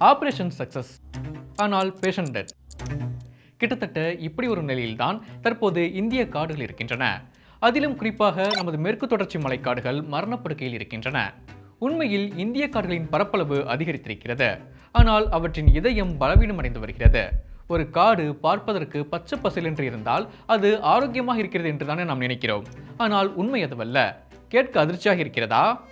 Operation success ஆனால் patient dead கிட்டத்தட்ட இப்படி ஒரு நிலையில்தான் தற்போது இந்திய காடுகள் இருக்கின்றன. அதிலும் குறிப்பாக நமது மேற்கு தொடர்ச்சி மலைக்காடுகள் மரணப்படுக்கையில் இருக்கின்றன. உண்மையில் இந்திய காடுகளின் பரப்பளவு அதிகரித்திருக்கிறது. ஆனால் அவற்றின் இதயம் பலவீனமடைந்து வருகிறது. ஒரு காடு பார்ப்பதற்கு பச்சை பசேலென்று இருந்தால் அது ஆரோக்கியமாக இருக்கிறது என்று தானே நாம் நினைக்கிறோம். ஆனால் உண்மை அதுவல்ல. கேட்க அதிர்ச்சியாக இருக்கிறதா?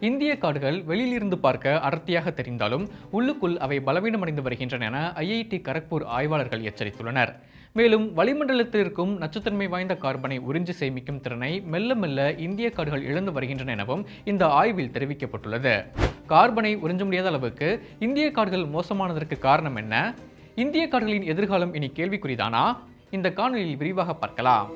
இந்திய காடுகள் வெளியிலிருந்து பார்க்க அடர்த்தியாக தெரிந்தாலும் உள்ளுக்குள் அவை பலவீனமடைந்து வருகின்றன என ஐஐடி கரக்பூர் ஆய்வாளர்கள் எச்சரித்துள்ளனர். மேலும் வளிமண்டலத்தில் இருக்கும் நச்சுத்தன்மை வாய்ந்த கார்பனை உறிஞ்சி சேமிக்கும் திறனை மெல்ல மெல்ல இந்திய காடுகள் இழந்து வருகின்றன எனவும் இந்த ஆய்வில் தெரிவிக்கப்பட்டுள்ளது. கார்பனை உறிஞ்ச முடியாத அளவுக்கு இந்திய காடுகள் மோசமானதற்கு காரணம் என்ன? இந்திய காடுகளின் எதிர்காலம் இனி கேள்விக்குறிதானா? இந்த காணொலியில் விரிவாக பார்க்கலாம்.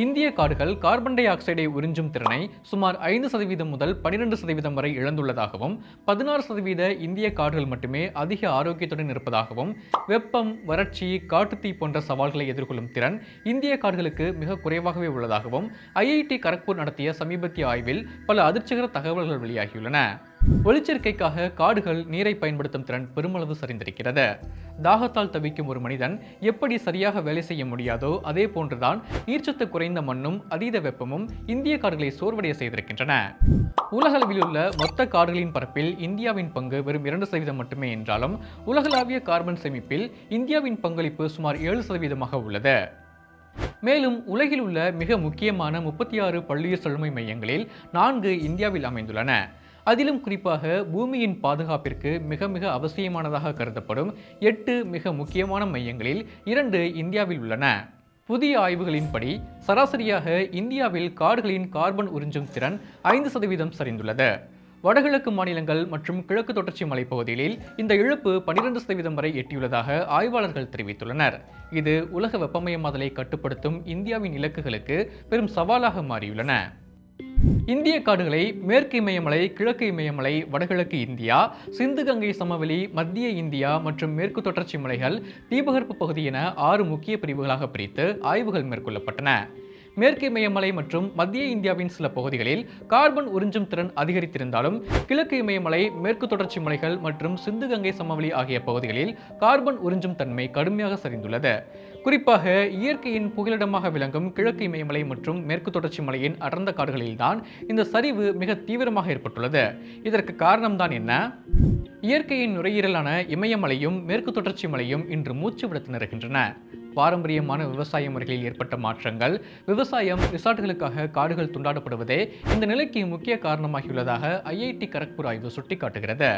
இந்திய காடுகள் கார்பன் டை ஆக்சைடை உறிஞ்சும் திறனை சுமார் ஐந்து சதவீதம் முதல் பனிரெண்டு சதவீதம் வரை இழந்துள்ளதாகவும் பதினாறு சதவீத இந்திய காடுகள் மட்டுமே அதிக ஆரோக்கியத்துடன் இருப்பதாகவும் வெப்பம் வறட்சி காட்டுத்தீ போன்ற சவால்களை எதிர்கொள்ளும் திறன் இந்திய காடுகளுக்கு மிக குறைவாகவே உள்ளதாகவும் ஐஐடி கரக்பூர் நடத்திய சமீபத்திய ஆய்வில் பல அதிர்ச்சிகர தகவல்கள் வெளியாகியுள்ளன. ஒளிச்சேர்க்கைக்காக காடுகள் நீரை பயன்படுத்தும் திறன் பெருமளவு சரிந்திருக்கிறது. தாகத்தால் தவிக்கும் ஒரு மனிதன் எப்படி சரியாக வேலை செய்ய முடியாதோ அதே போன்றுதான் நீர்ச்சத்து குறைந்த மண்ணும் அதீத வெப்பமும் இந்திய காடுகளை சோர்வடைய செய்திருக்கின்றன. உலகளவில் உள்ள மொத்த காடுகளின் பரப்பில் இந்தியாவின் பங்கு வெறும் இரண்டு சதவீதம் மட்டுமே என்றாலும் உலகளாவிய கார்பன் சேமிப்பில் இந்தியாவின் பங்களிப்பு சுமார் ஏழு சதவீதமாக உள்ளது. மேலும் உலகில் உள்ள மிக முக்கியமான முப்பத்தி ஆறு பள்ளியர் செழுமை மையங்களில் நான்கு இந்தியாவில் அமைந்துள்ளன. அதிலும் குறிப்பாக பூமியின் பாதுகாப்பிற்கு மிக மிக அவசியமானதாக கருதப்படும் எட்டு மிக முக்கியமான மையங்களில் இரண்டு இந்தியாவில் உள்ளன. புதிய ஆய்வுகளின்படி சராசரியாக இந்தியாவில் காடுகளின் கார்பன் உறிஞ்சும் திறன் ஐந்து சதவீதம் சரிந்துள்ளது. வடகிழக்கு மாநிலங்கள் மற்றும் கிழக்கு தொடர்ச்சி மலைப்பகுதிகளில் இந்த இழப்பு பனிரெண்டு சதவீதம் வரை எட்டியுள்ளதாக ஆய்வாளர்கள் தெரிவித்துள்ளனர். இது உலக வெப்பமயமாதலை கட்டுப்படுத்தும் இந்தியாவின் இலக்குகளுக்கு பெரும் சவாலாக மாறியுள்ளன. இந்திய காடுகளை மேற்கு இமயமலை கிழக்கு இமயமலை வடகிழக்கு இந்தியா சிந்து கங்கை சமவெளி மத்திய இந்தியா மற்றும் மேற்கு தொடர்ச்சி மலைகள் தீபகற்ப பகுதி என ஆறு முக்கிய பிரிவுகளாக பிரித்து ஆய்வுகள் மேற்கொள்ளப்பட்டன. மேற்கு இமயமலை மற்றும் மத்திய இந்தியாவின் சில பகுதிகளில் கார்பன் உறிஞ்சும் திறன் அதிகரித்திருந்தாலும் கிழக்கு இமயமலை மேற்கு தொடர்ச்சி மலைகள் மற்றும் சிந்து கங்கை சமவெளி ஆகிய பகுதிகளில் கார்பன் உறிஞ்சும் தன்மை கடுமையாக சரிந்துள்ளது. குறிப்பாக இயற்கையின் புகலிடமாக விளங்கும் கிழக்கு இமயமலை மற்றும் மேற்கு தொடர்ச்சி மலையின் அடர்ந்த காடுகளில்தான் இந்த சரிவு மிக தீவிரமாக ஏற்பட்டுள்ளது. இதற்கு காரணம்தான் என்ன? இயற்கையின் நுரையீரலான இமயமலையும் மேற்கு தொடர்ச்சி மலையும் இன்று மூச்சு விட திணறுகின்றன பாரம்பரியமான விவசாய முறைகளில் ஏற்பட்ட மாற்றங்கள். விவசாயம் ரிசார்ட்டுகளுக்காக காடுகள் துண்டாடப்படுவதே இந்த நிலைக்கு முக்கிய காரணமாகியுள்ளதாக ஐஐடி கரக்பூர் ஆய்வு சுட்டிக்காட்டுகிறது.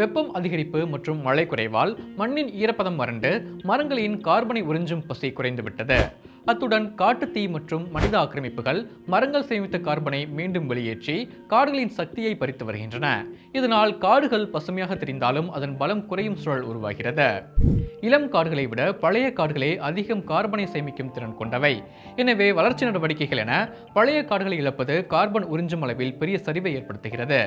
வெப்பம் அதிகரிப்பு மற்றும் மழை குறைவால் மண்ணின் ஈரப்பதம் வறண்டு மரங்களின் கார்பனை உறிஞ்சும் பசி குறைந்துவிட்டது. அத்துடன் காட்டுத்தீ மற்றும் மனித ஆக்கிரமிப்புகள் மரங்கள் சேமித்த கார்பனை மீண்டும் வெளியேற்றி காடுகளின் சக்தியை பறித்து வருகின்றன. இதனால் காடுகள் பசுமையாக தெரிந்தாலும் அதன் பலம் குறையும் சூழல் உருவாகிறது. இளம் காடுகளை விட பழைய காடுகளே அதிகம் கார்பனை சேமிக்கும் திறன் கொண்டவை. எனவே வளர்ச்சி நடவடிக்கைகள் என பழைய காடுகளை இழப்பது கார்பன் உறிஞ்சும் அளவில் பெரிய சரிவை ஏற்படுத்துகிறது.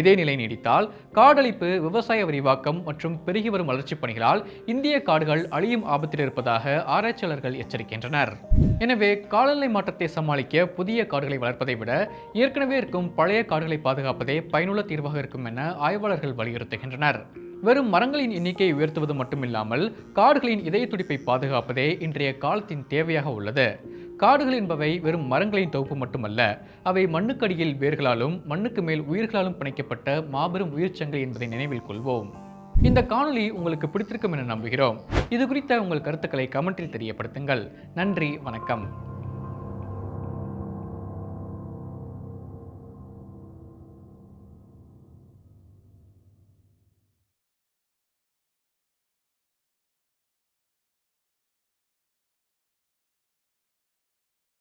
இதே நிலை நீடித்தால் காடழிப்பு விவசாய விரிவாக்கம் மற்றும் பெருகி வரும் வளர்ச்சிப் பணிகளால் இந்திய காடுகள் அழியும் ஆபத்தில் இருப்பதாக ஆராய்ச்சியாளர்கள் எச்சரிக்கின்றனர். எனவே காலநிலை மாற்றத்தை சமாளிக்க புதிய காடுகளை வளர்ப்பதை விட ஏற்கனவே இருக்கும் பழைய காடுகளை பாதுகாப்பதே பயனுள்ள தீர்வாக இருக்கும் என ஆய்வாளர்கள் வலியுறுத்துகின்றனர். வெறும் மரங்களின் எண்ணிக்கையை உயர்த்துவது மட்டுமில்லாமல் காடுகளின் இதய துடிப்பை பாதுகாப்பதே இன்றைய காலத்தின் தேவையாக உள்ளது. காடுகள் என்பவை வெறும் மரங்களின் தொகுப்பு மட்டுமல்ல அவை மண்ணுக்கடியில் வேர்களாலும் மண்ணுக்கு மேல் உயிர்களாலும் பிணைக்கப்பட்ட மாபெரும் உயிர்ச்சங்கள் என்பதை நினைவில் கொள்வோம். இந்த காணொலி உங்களுக்கு பிடித்திருக்கும் என நம்புகிறோம். இது குறித்த உங்கள் கருத்துக்களை கமெண்டில் தெரியப்படுத்துங்கள். நன்றி வணக்கம்.